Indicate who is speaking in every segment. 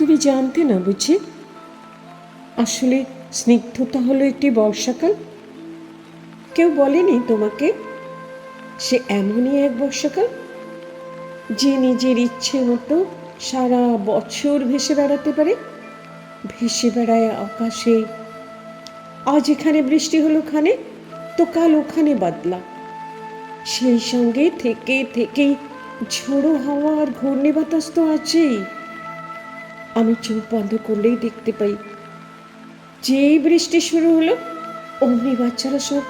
Speaker 1: তুমি জানতে না বুঝি, আসলে স্নিগ্ধতা হলো একটি বর্ষাকাল? কেউ বলেনি তোমাকে সে এমনই এক বর্ষাকাল? যে নিজের ইচ্ছে মতো সারা বছর ভেসে বেড়াতে পারে, ভেসে বেড়ায় আকাশে। আজ এখানে বৃষ্টি হলো খানে তো কাল ওখানে বাদলা। সেই সঙ্গে থেকে থেকেই ঝোড়ো হাওয়া আর ঘূর্ণি বাতাস তো আছেই। আমি চোখ বন্ধ করলেই দেখতে পাই, যেই বৃষ্টি শুরু হলো, অমনি বাচ্চারা সব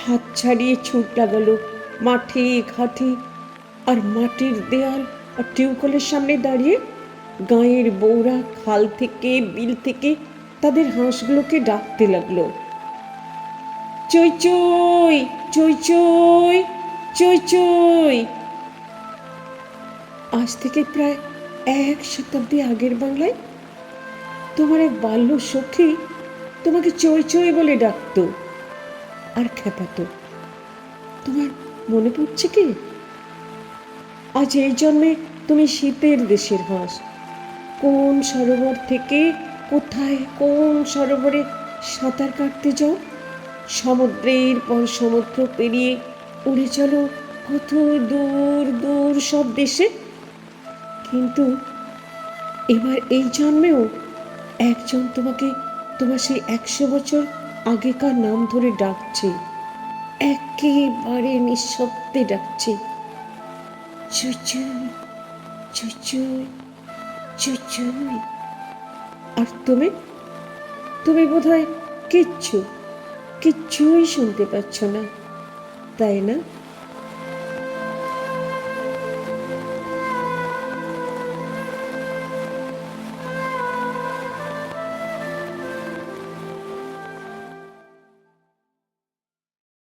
Speaker 1: হাত ছাড়িয়ে ছুট লাগালো, মাঠে, ঘাটে, আর মাটির দেয়াল আর টিউবকলের সামনে দাঁড়িয়ে গাঁয়ের বউরা খাল থেকে, বিল থেকে তাদের হাঁসগুলোকে ডাকতে লাগল। চই চই চই চই চই চই। আজ থেকে প্রায় এক শতাব্দী আগের বাংলায়? তোমার এক বাল্য সখী তোমাকে চই চই বলে ডাকতো আর খেপাতো। তোমার মনে পড়ছে কি? আজ এই জন্মে তুমি শীতের দেশের হাঁস কোন সরোবর থেকে কোথায় কোন সরোবরে সাঁতার কাটতে যাও? সমুদ্রের পর সমুদ্র পেরিয়ে উড়ে চলো কত দূর দূর সব দেশে। কিন্তু এবার এই জন্মেও একজন তোমাকে তোমার সেই একশো বছর আগেকার নাম ধরে ডাকছে। একেবারে নিঃশব্দে ডাকছে। চুচুই চুচুই চুচুই আর তুমি? তুমি বোধহয় কিচ্ছু, কিচ্ছুই শুনতে পাচ্ছ না, তাই না?